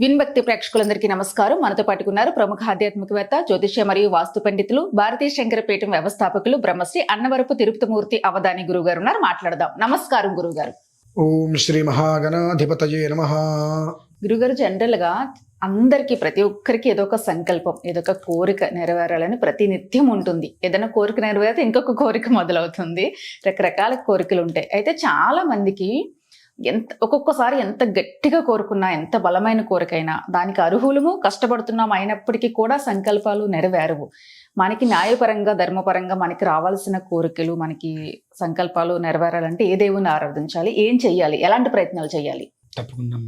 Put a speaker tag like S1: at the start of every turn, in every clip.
S1: విన్భక్తి ప్రేక్షకులందరికీ నమస్కారం. మనతో పాటుకున్నారు ప్రముఖ ఆధ్యాత్మికవేత్త జ్యోతిష్య మరియు వాస్తు పండితులు భారతీయ శంకరపీఠం వ్యవస్థాపకులు బ్రహ్మశ్రీ అన్నవరపు తిరుపతిమూర్తి అవధాని గురువు గారు ఉన్నారు. మాట్లాడదాం. నమస్కారం గురుగారు
S2: ఓం శ్రీ మహాగణాధిపతయే నమ.
S1: గురుగారు జనరల్గా అందరికీ ప్రతి ఒక్కరికి ఏదో ఒక సంకల్పం ఏదో ఒక కోరిక నెరవేరాలని ప్రతి నిత్యం ఉంటుంది. ఏదైనా కోరిక నెరవేరితే ఇంకొక కోరిక మొదలవుతుంది. రకరకాల కోరికలు ఉంటాయి. అయితే చాలా మందికి ఎంత ఒక్కొక్కసారి ఎంత గట్టిగా కోరుకున్నా ఎంత బలమైన కోరికైనా దానికి అర్హులము కష్టపడుతున్నాం అయినప్పటికీ కూడా సంకల్పాలు నెరవేరవు. మనకి న్యాయపరంగా ధర్మపరంగా మనకి రావాల్సిన కోరికలు మనకి సంకల్పాలు నెరవేరాలంటే ఏ దేవుని ఆరాధించాలి ఏం చెయ్యాలి ఎలాంటి ప్రయత్నాలు చేయాలి
S2: తప్పకుండా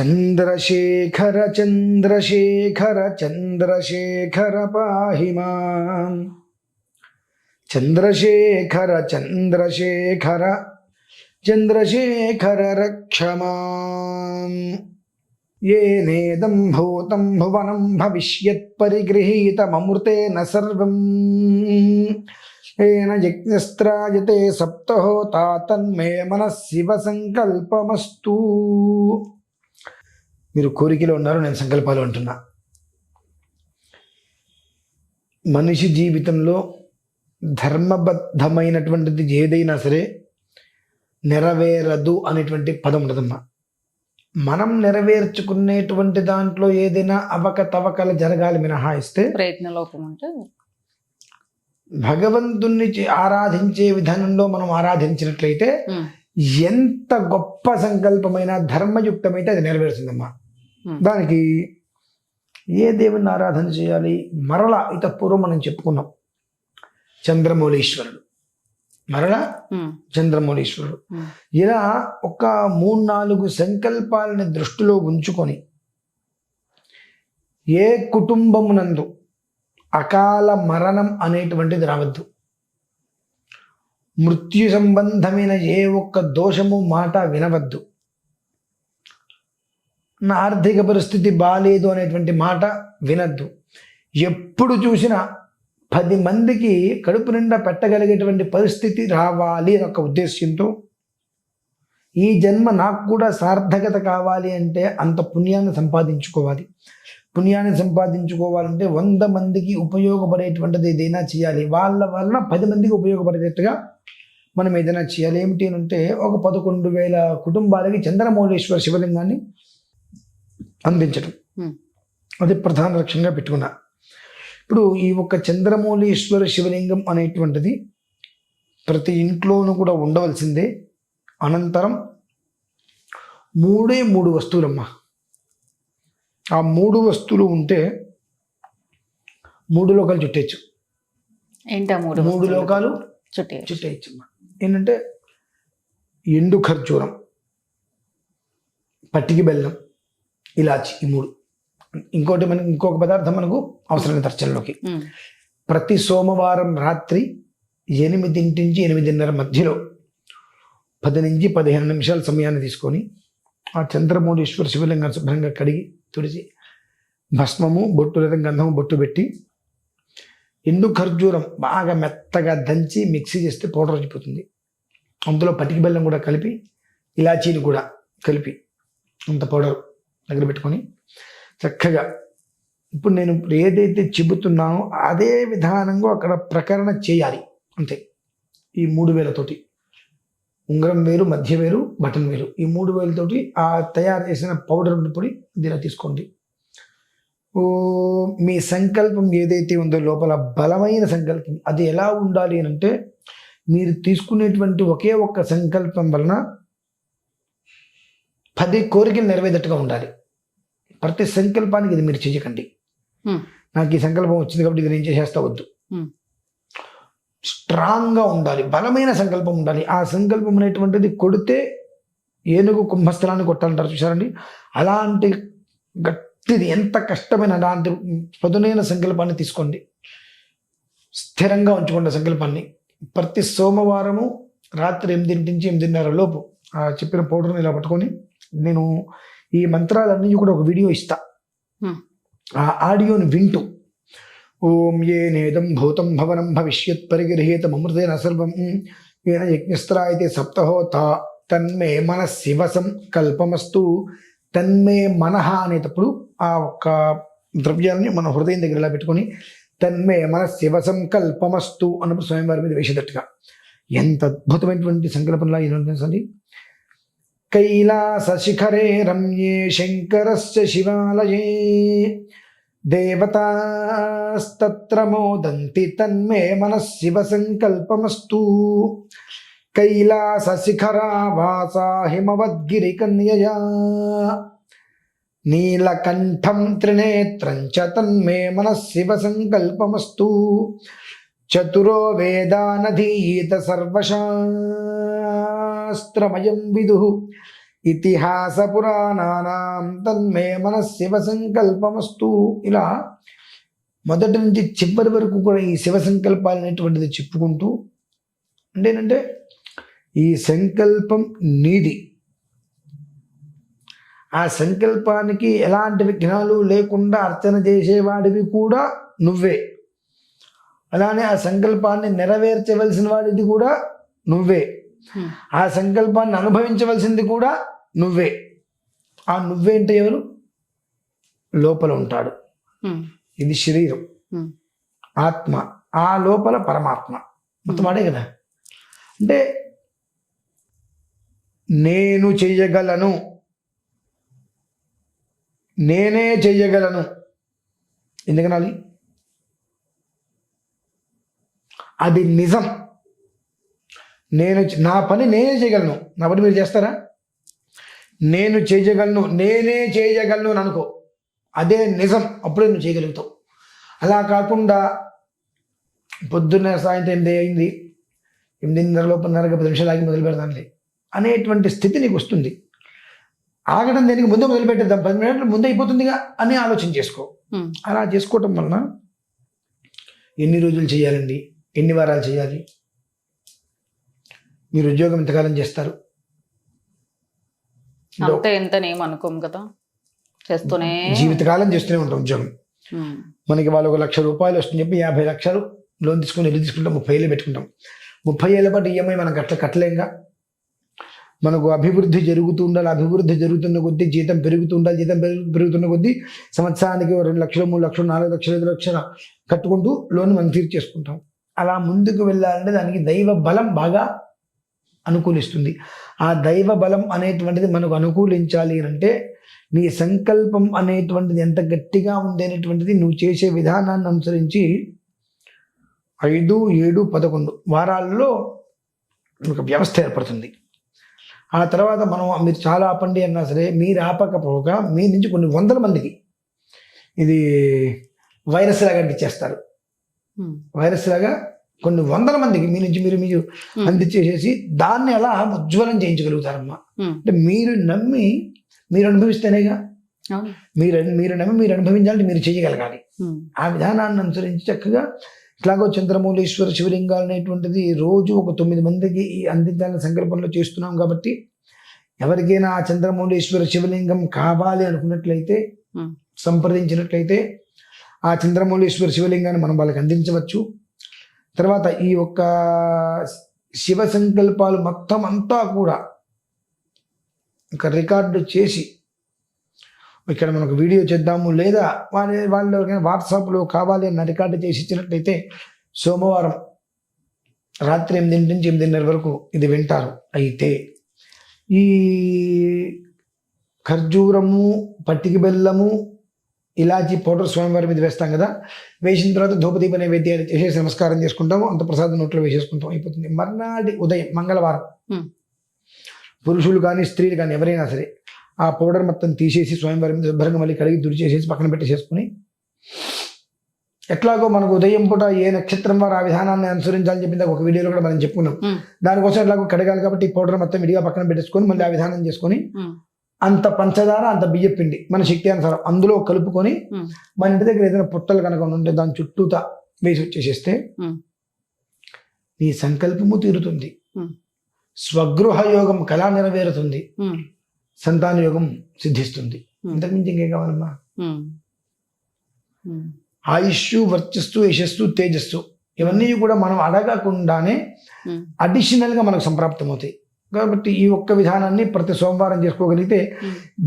S2: చంద్రశేఖర చంద్రశేఖర చంద్రశేఖర పాహిమా. చంద్రశేఖర చంద్రశేఖర చంద్రశేఖర రక్షమాం ఏనేదం భూతం భువనం భవిష్యత్ పరిగృహీతమృతేన సర్వం. ఏన యజ్ఞస్త్రాయతే సప్తహోతా తన్మే మనశివ సంకల్పమస్తు. మీరు కోరికలో ఉన్నారు నేను సంకల్పాలు అంటున్నా. మనిషి జీవితంలో ధర్మబద్ధమైనటువంటిది ఏదైనా సరే నెరవేరదు అనేటువంటి పదం ఉండదమ్మా మనం నెరవేర్చుకునేటువంటి దాంట్లో ఏదైనా అవకతవకలు జరగాలి మినహాయిస్తే
S1: ప్రయత్న లోపం అంటే
S2: భగవంతుణ్ణి ఆరాధించే విధానంలో మనం ఆరాధించినట్లయితే ఎంత గొప్ప సంకల్పమైన ధర్మయుక్తమైతే అది నెరవేరుతుందమ్మా. దానికి ఏ దేవుని ఆరాధన చేయాలి? మరలా ఇత పూర్వం మనం చెప్పుకున్నాం. చంద్రమౌళీశ్వరుడు. మరలా చంద్రమౌళీశ్వరుడు ఇలా ఒక మూడు నాలుగు సంకల్పాలని దృష్టిలో ఉంచుకొని ఏ కుటుంబమునందు అకాల మరణం అనేటువంటిది రావద్దు. మృత్యు సంబంధమైన ఏ ఒక్క దోషము మాట వినవద్దు. నా ఆర్థిక పరిస్థితి బాలేదు అనేటువంటి మాట వినద్దు. ఎప్పుడు చూసినా పది మందికి కడుపు నిండా పెట్టగలిగేటువంటి పరిస్థితి రావాలి అని ఒక ఉద్దేశ్యంతో ఈ జన్మ నాకు కూడా సార్థకత కావాలి అంటే అంత పుణ్యాన్ని సంపాదించుకోవాలి. పుణ్యాన్ని సంపాదించుకోవాలంటే వంద మందికి ఉపయోగపడేటువంటిది ఏదైనా చేయాలి. వాళ్ళ వలన పది మందికి ఉపయోగపడేటట్టుగా మనం ఏదైనా చేయాలి. ఏమిటి అని అంటే ఒక పదకొండు వేల కుటుంబాలకి చంద్రమౌళేశ్వర శివలింగాన్ని అందించడం. అది ప్రధాన లక్ష్యంగా పెట్టుకున్నా. ఇప్పుడు ఈ ఒక్క చంద్రమౌళీశ్వర శివలింగం అనేటువంటిది ప్రతి ఇంట్లోనూ కూడా ఉండవలసిందే. అనంతరం మూడే మూడు వస్తువులమ్మా. ఆ మూడు వస్తువులు ఉంటే మూడు లోకాలు చుట్టేయచ్చు.
S1: ఏంటా మూడు
S2: మూడు? లోకాలు
S1: చుట్టి
S2: చుట్టేయచ్చమ్మా. ఏంటంటే ఎండు ఖర్జూరం పట్టికి బెల్లం ఇలాచి ఈ మూడు. ఇంకోటి మనకి ఇంకొక పదార్థం మనకు అవసరమైన తర్చనలోకి. ప్రతి సోమవారం రాత్రి ఎనిమిదింటి నుంచి ఎనిమిదిన్నర మధ్యలో పది నుంచి పదిహేను నిమిషాల సమయాన్ని తీసుకొని ఆ చంద్రమౌళీశ్వర శివలింగం శుభ్రంగా కడిగి తుడిచి భస్మము బొట్టు లేదా గంధము బొట్టు పెట్టి ఎండు ఖర్జూరం బాగా మెత్తగా దంచి మిక్సీ చేస్తే పౌడర్ అయిపోతుంది అందులో పటికి బెల్లం కూడా కలిపి ఇలాచీని కూడా కలిపి అంత పౌడర్ దగ్గర పెట్టుకొని చక్కగా. ఇప్పుడు నేను ఏదైతే చెబుతున్నానో అదే విధానంగా అక్కడ ప్రకరణ చేయాలి. అంతే. ఈ మూడు వేలతోటి. ఉంగరం వేరు మధ్య వేరు బటన్ వేరు. ఈ మూడు వేలతోటి ఆ తయారు చేసిన పౌడర్ పొడి దీనిలో తీసుకోండి. ఓ మీ సంకల్పం ఏదైతే ఉందో లోపల బలమైన సంకల్పం అది ఎలా ఉండాలి అని అంటే మీరు తీసుకునేటువంటి ఒకే ఒక్క సంకల్పం వలన పది కోరికలు నెరవేరేటట్టుగా ఉండాలి. ప్రతి సంకల్పానికి ఇది మీరు చేయకండి. నాకు ఈ సంకల్పం వచ్చింది కాబట్టి ఇది నేను చేసేస్తా వద్దు. స్ట్రాంగ్గా ఉండాలి బలమైన సంకల్పం ఉండాలి. ఆ సంకల్పం అనేటువంటిది కొడితే ఏనుగు కుంభస్థలాన్ని కొట్టాలంటారు చూసారండి అలాంటి గట్టిది ఎంత కష్టమైన అలాంటి పదునైన సంకల్పాన్ని తీసుకోండి. స్థిరంగా ఉంచుకోండి సంకల్పాన్ని. ప్రతి సోమవారము రాత్రి ఎనిమిదింటి నుంచి ఎనిమిదిన్నర లోపు ఆ చెప్పిన పౌడర్ని ఇలా పట్టుకొని నేను ఈ మంత్రాలన్నీ కూడా ఒక వీడియో ఇస్తా. ఆ ఆడియోని వింటూ. ఓం ఏ నేదం భూతం భవనం భవిష్యత్ పరిగృహీతం అమృతేన సర్వం. ఏన యజ్ఞస్త్రాయితే సప్తహోత. తన్మే మన శివ సంకల్పమస్తు తన్మే మనహ అనేటప్పుడు ఆ ఒక్క ద్రవ్యాన్ని మన హృదయం దగ్గర ఇలా పెట్టుకొని తన్మే మన శివ సంకల్పమస్తు అన్నప్పుడు స్వయంవారి మీద వేసేటట్టుగా. ఎంత అద్భుతమైనటువంటి సంకల్పంలా ఇది కైలాస శిఖరే రమ్యే శంకరస్య శివాలయే దేవతాస్తత్ర మోదంతి తన్మే మనః శివ సంకల్పమస్తు కైలాస శిఖరావాస హిమవద్గిరి కన్యయా నీలకంఠం త్రినేత్రం చ చతురో వేదానధీత సర్వశాస్త్రమయం విదు. ఇతిహాస పురాణానాం తన్మే మన శివ సంకల్పమస్తు. ఇలా మొదటి నుంచి చివరి వరకు కూడా ఈ శివ సంకల్పాలు అనేటువంటిది చెప్పుకుంటూ అంటే ఏంటంటే ఈ సంకల్పం నీది. ఆ సంకల్పానికి ఎలాంటి విఘ్నాలు లేకుండా అర్చన చేసేవాడివి కూడా నువ్వే. అలానే ఆ సంకల్పాన్ని నెరవేర్చవలసిన వాడిది కూడా నువ్వే. ఆ సంకల్పాన్ని అనుభవించవలసింది కూడా నువ్వే. ఆ నువ్వేంటి ఎవరు? లోపల ఉంటాడు. ఇది శరీరం. ఆత్మ. ఆ లోపల పరమాత్మ. మొత్తం వాడే కదా? అంటే నేను చెయ్యగలను నేనే చెయ్యగలను ఎందుకనాలి? అది నిజం. నేను నా పని నేనే చేయగలను. నా పని మీరు చేస్తారా? నేను చేయగలను నేనే చేయగలను అని అనుకో. అదే నిజం. అప్పుడే నువ్వు చేయగలుగుతావు. అలా కాకుండా పొద్దున్న సాయంత్రం ఎనిమిది అయింది. ఎనిమిదిన్నర లోపలన్నర పది నిమిషాలు ఆగి మొదలు పెడదాంలే అనేటువంటి స్థితి నీకు వస్తుంది. ఆగడం దేనికి? ముందే మొదలు పెట్టేద్దాం. పది మినిట్లు ముందే అయిపోతుందిగా అని ఆలోచన చేసుకో. అలా చేసుకోవటం వలన ఎన్ని రోజులు చేయాలండి? ఎన్ని వారాలు చేయాలి? మీరు ఉద్యోగం ఎంతకాలం చేస్తారు.
S1: అంతే ఎంతనేం అనుకోం కదా. చేస్తూనే
S2: జీవితకాలం చేస్తూనే ఉంటాం ఉద్యోగం. మనకి వాళ్ళు ఒక లక్ష రూపాయలు వస్తుంది చెప్పి యాభై లక్షలు లోన్ తీసుకుని ఇల్లు తీసుకుంటాం ముప్పై ఏళ్ళు పెట్టుకుంటాం. ముప్పై ఏళ్ళ పాటు ఈఎంఐ మనం కట్ట కట్టలేంగా మనకు అభివృద్ధి జరుగుతూ ఉండాలి అభివృద్ధి జరుగుతున్న కొద్దీ జీతం పెరుగుతూ ఉండాలి జీతం పెరుగు పెరుగుతున్న కొద్దీ సంవత్సరానికి రెండు లక్షలు మూడు లక్షలు నాలుగు లక్షలు ఐదు లక్షలు కట్టుకుంటూ లోన్ మనం తీర్చేసుకుంటాం. అలా ముందుకు వెళ్ళాలంటే దానికి దైవ బలం బాగా అనుకూలిస్తుంది. ఆ దైవ బలం అనేటువంటిది మనకు అనుకూలించాలి అని అంటే నీ సంకల్పం అనేటువంటిది ఎంత గట్టిగా ఉంది అనేటువంటిది నువ్వు చేసే విధానాన్ని అనుసరించి ఐదు ఏడు పదకొండు వారాల్లో ఒక వ్యవస్థ ఏర్పడుతుంది. ఆ తర్వాత మనం మీరు చాలా ఆపండి అన్నా సరే మీరు ఆపకపోగా మీ నుంచి కొన్ని వందల మందికి ఇది వైరస్ లాగా అంటించేస్తారు వైరస్ లాగా కొన్ని వందల మందికి మీ నుంచి మీరు మీరు. అందించేసేసి దాన్ని అలా ఉజ్వలం చేయించగలుగుతారమ్మా. అంటే మీరు నమ్మి మీరు అనుభవిస్తేనేగా. మీరు మీరు నమ్మి మీరు అనుభవించాలంటే మీరు చేయగలగాలి. ఆ విధానాన్ని అనుసరించి చక్కగా ఇట్లాగో చంద్రమౌళీశ్వర శివలింగాలు అనేటువంటిది రోజు ఒక తొమ్మిది మందికి ఈ అందించాలని సంకల్పంలో చేస్తున్నాం కాబట్టి ఎవరికైనా ఆ చంద్రమౌళీశ్వర శివలింగం కావాలి అనుకున్నట్లయితే. సంప్రదించినట్లయితే ఆ చంద్రమౌళేశ్వర శివలింగాన్ని మనం వాళ్ళకి అందించవచ్చు. తర్వాత ఈ యొక్క శివ సంకల్పాలు మొత్తం అంతా కూడా ఒక రికార్డు చేసి ఇక్కడ మనకు వీడియో చేద్దాము. లేదా వాళ్ళ వాళ్ళు వాట్సాప్లో కావాలి అన్న రికార్డు చేసి ఇచ్చినట్లయితే సోమవారం రాత్రి ఎనిమిది నుంచి ఎనిమిదిన్నర వరకు ఇది వింటారు. అయితే ఈ ఖర్జూరము పట్టికి బెల్లము ఇలాచి పౌడర్ స్వామివారి మీద వేస్తాం కదా వేసిన తర్వాత ధూపదీప నైవేద్యాలు చేసేసి నమస్కారం చేసుకుంటాము అంత ప్రసాదం నోట్లో వేసేసుకుంటాం అయిపోతుంది మర్నాటి ఉదయం మంగళవారం. పురుషులు కానీ స్త్రీలు కానీ ఎవరైనా సరే ఆ పౌడర్ మొత్తం తీసేసి స్వామివారి మీద శుభ్రంగా మళ్ళీ కడిగి దుడి చేసేసి పక్కన పెట్టేసేసుకుని ఎట్లాగో మనకు ఉదయం పూట ఏ నక్షత్రం వారు ఆ విధానాన్ని అనుసరించాలని చెప్పింది ఒక వీడియోలో కూడా మనం చెప్పుకున్నాం. దానికోసం ఎట్లాగో కడగాలి కాబట్టి పౌడర్ మొత్తం విడిగా పక్కన పెట్టేసుకొని మళ్ళీ ఆ విధానం చేసుకొని. అంత పంచదార అంత బియ్య పిండి మన శక్తి అనుసారం అందులో కలుపుకొని. మన ఇంటి దగ్గర ఏదైనా పుట్టలు కనుక ఉంటే దాని చుట్టూతా వేసి వచ్చేసేస్తే. నీ సంకల్పము తీరుతుంది. స్వగృహ యోగం కళా నెరవేరుతుంది. సంతాన యోగం సిద్ధిస్తుంది. ఇంతకుమించి ఇంకేం కావాలమ్మా. ఆయుష్ వర్చస్సు యశస్సు తేజస్సు ఇవన్నీ కూడా మనం అడగకుండానే
S1: హ్మ్.
S2: అడిషనల్గా మనకు సంప్రాప్తం అవుతాయి కాబట్టి ఈ ఒక్క విధానాన్ని ప్రతి సోమవారం చేసుకోగలిగితే.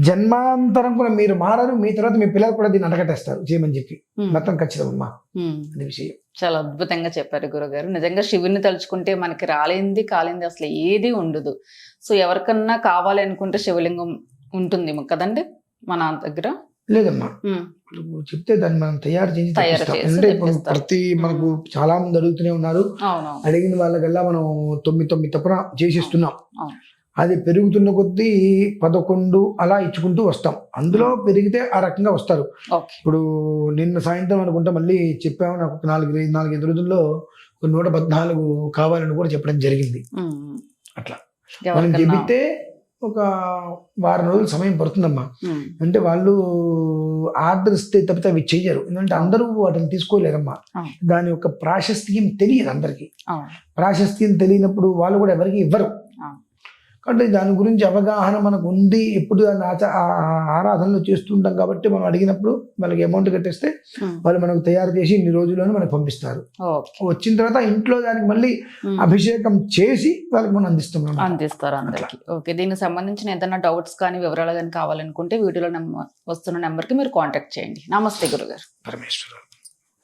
S2: జన్మాంతరం కూడా మీరు మారరు మీ తర్వాత మీ పిల్లలు కూడా దీన్ని అడగటేస్తారు చేయమని చెప్పి. మొత్తం ఖచ్చితమ్మా. అది విషయం.
S1: చాలా అద్భుతంగా చెప్పారు గురుగారు. నిజంగా శివుని తలుచుకుంటే మనకి రాలేంది కాలేంది అసలు ఏది ఉండదు. సో ఎవరికన్నా కావాలి అనుకుంటే శివలింగం ఉంటుంది. కదండి? మన దగ్గర
S2: లేదమ్మా. చెప్తే దాన్ని మనం తయారు చేసి అంటే ఇప్పుడు. ప్రతి మనకు చాలా మంది అడుగుతూనే ఉన్నారు. అడిగిన వాళ్ళకల్లా మనం తొమ్మిది తొమ్మిది తప్పున చేసిస్తున్నాం. అది పెరుగుతున్న కొద్దీ పదకొండు అలా ఇచ్చుకుంటూ వస్తాం. అందులో పెరిగితే ఆ రకంగా వస్తారు. ఇప్పుడు నిన్న సాయంత్రం అనుకుంటా మళ్ళీ చెప్పాము నాకు ఒక నాలుగు నాలుగైదు రోజుల్లో ఒక నూట పద్నాలుగు కావాలని కూడా చెప్పడం జరిగింది. అట్లా. మనం చెబితే ఒక వారం రోజులు సమయం పడుతుందమ్మా. అంటే వాళ్ళు ఆర్డర్ ఇస్తే తప్పితే అవి చెయ్యరు ఎందుకంటే అందరూ వాటిని తీసుకోలేరమ్మా. దాని యొక్క ప్రాశస్త్యం తెలియదు అందరికీ ప్రాశస్త్యం తెలియనప్పుడు వాళ్ళు కూడా ఎవరికి ఇవ్వరు. కాబట్టి దాని గురించి అవగాహన మనకు ఉంది. ఎప్పుడు దాన్ని ఆచ ఆరాధనలు చేస్తుంటాం కాబట్టి మనం అడిగినప్పుడు వాళ్ళకి అమౌంట్ కట్టేస్తే
S1: ఉమ్.
S2: వాళ్ళు మనకు తయారు చేసి ఇన్ని రోజుల్లోనే మనకు పంపిస్తారు. వచ్చిన తర్వాత ఇంట్లో దానికి మళ్ళీ
S1: ఉమ్.
S2: అభిషేకం చేసి వాళ్ళకి మనం అందిస్తాం అన్నమాట.
S1: అందిస్తారు అందరికి. ఓకే దీనికి సంబంధించిన ఏదైనా డౌట్స్ కానీ వివరాలు కానీ కావాలనుకుంటే వీడియోలో నెంబర్ వస్తున్న నెంబర్కి మీరు కాంటాక్ట్ చేయండి. నమస్తే గురుగారు.
S2: పరమేశ్వర